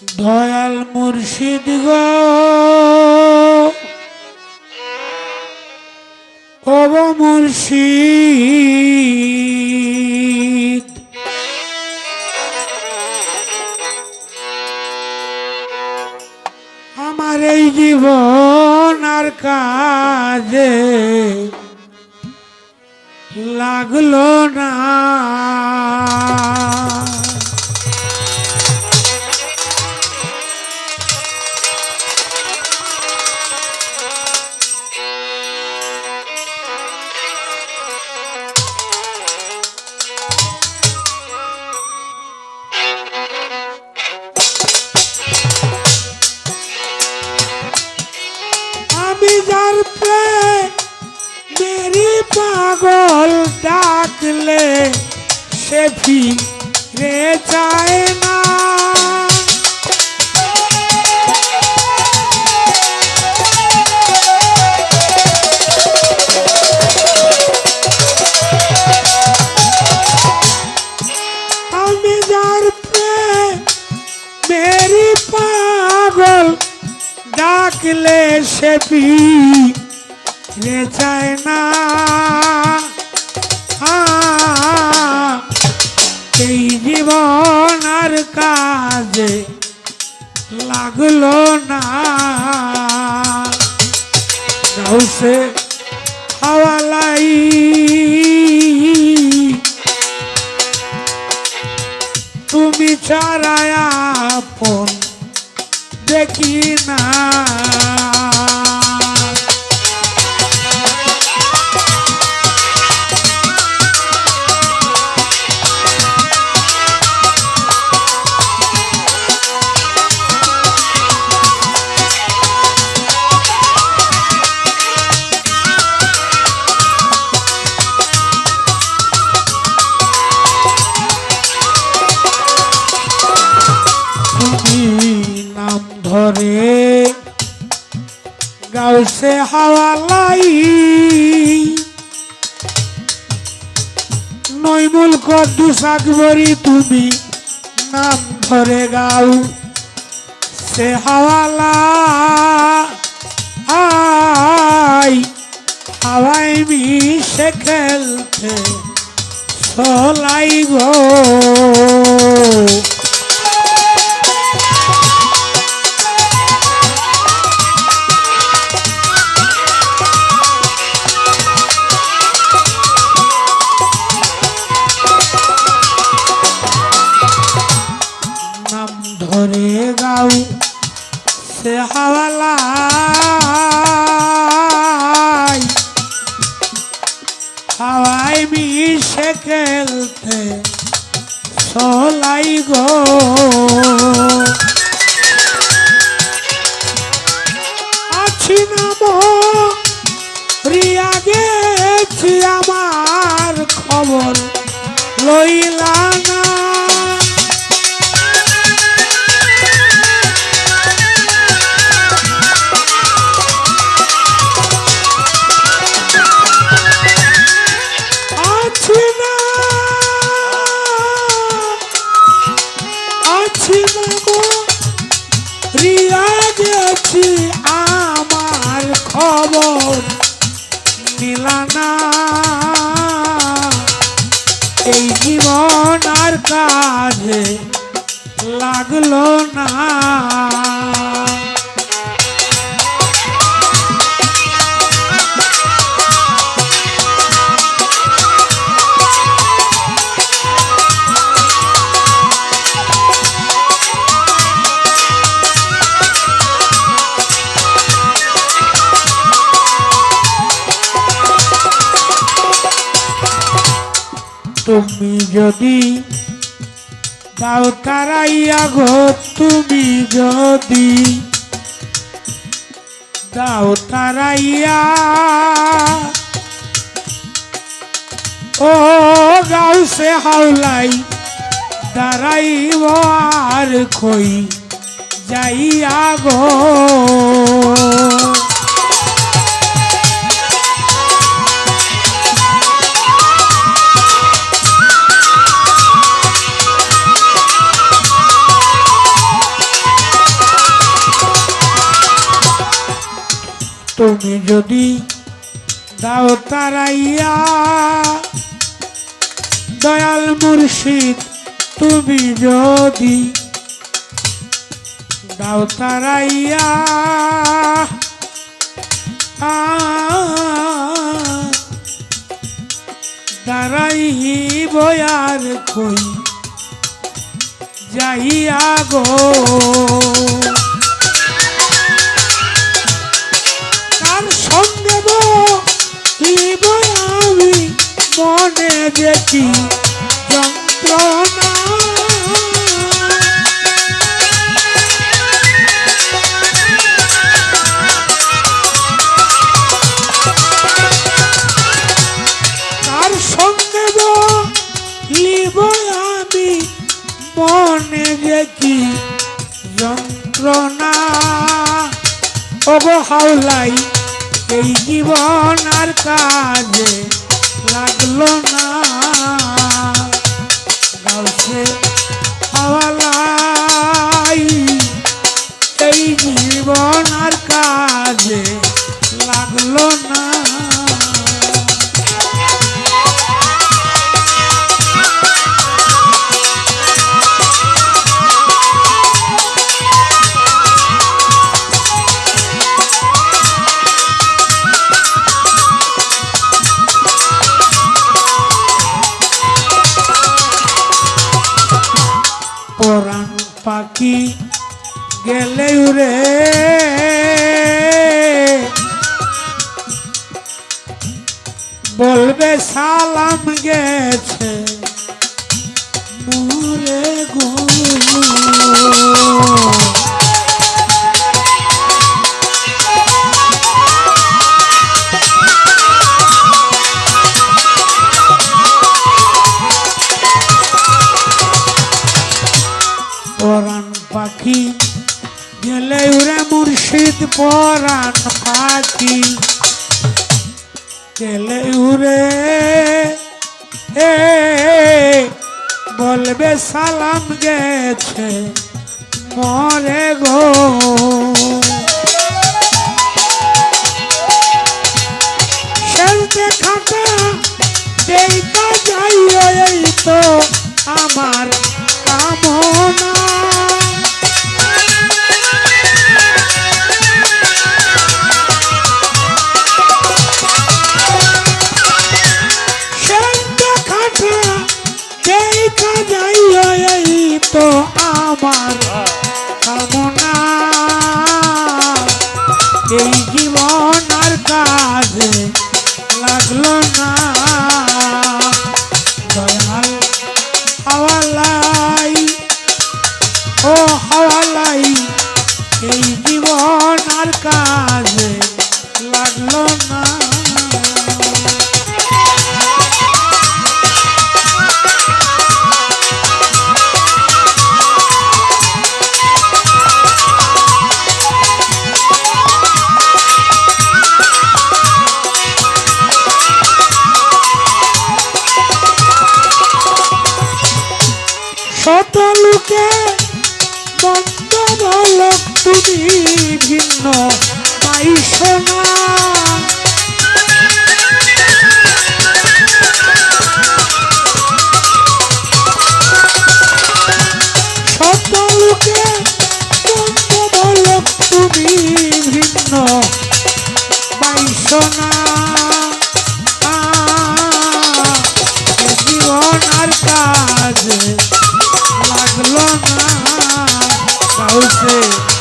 দয়াল মুর্শিদ গো। ওব মুর্শিদ। আমার এই জীবন আর কাজে লাগল না। পাগল ডাকলে সে ফিরে যায় না। সে রে চায় না। এই জীবন আর কাজে লাগল না। গাউসে হাওয়ালাই তুমি ছাড়ায় আপন দেখি না। গাউসে হাওয়ালাই নৈমুল কদ্দুস আকবরি, তুমি নাম ধরে গাও। সে হাওয়ালা আই হাওয়াই মিশে খেলতে সলাই গো ধরে গাও। সে হাওয়ালাই। হাওয়াই মিশে খেলতে সলাই গো। আছি নাম রিয়া গেছি আমার খবর। লইলা না কাজে লাগল না। তুমি যদি দাও তারাইয়া গো, তুমি যদি দাও তারাইয়া। ও গাও সে হাওলাই, দাঁড়াইব আর খই, যাইয়া গো। তুমি যদি দাও তারাইয়া দয়াল মুর্শিদ তুমি যদি দাও তারাইয়া আ, দাঁড়াই বয়ার কই যাইয়া গো। যন্ত্রণা তার সঙ্গে বলিব আমি? মনে দেখি যন্ত্রণা অবহাওলাই এই জীবন আর কাজে লাগল না। এই জীবন আর কাজে লাগল না। পরাণ পাখি গেলে উড়ে। বলবে সালাম গেছে মোরে গো পাখি গেলে উড়ে মুর্শিদ পরাণ পাখি। গেলে উড়ে এ, বলবে সালাম গেছে, মরে গো। খেলতে খাটা দেখা যাই তো আমার জীবন আর কাজে লাগল না। শত লোকে মন্দ বলক তুমি ভিন্ন পাইছ না yeah.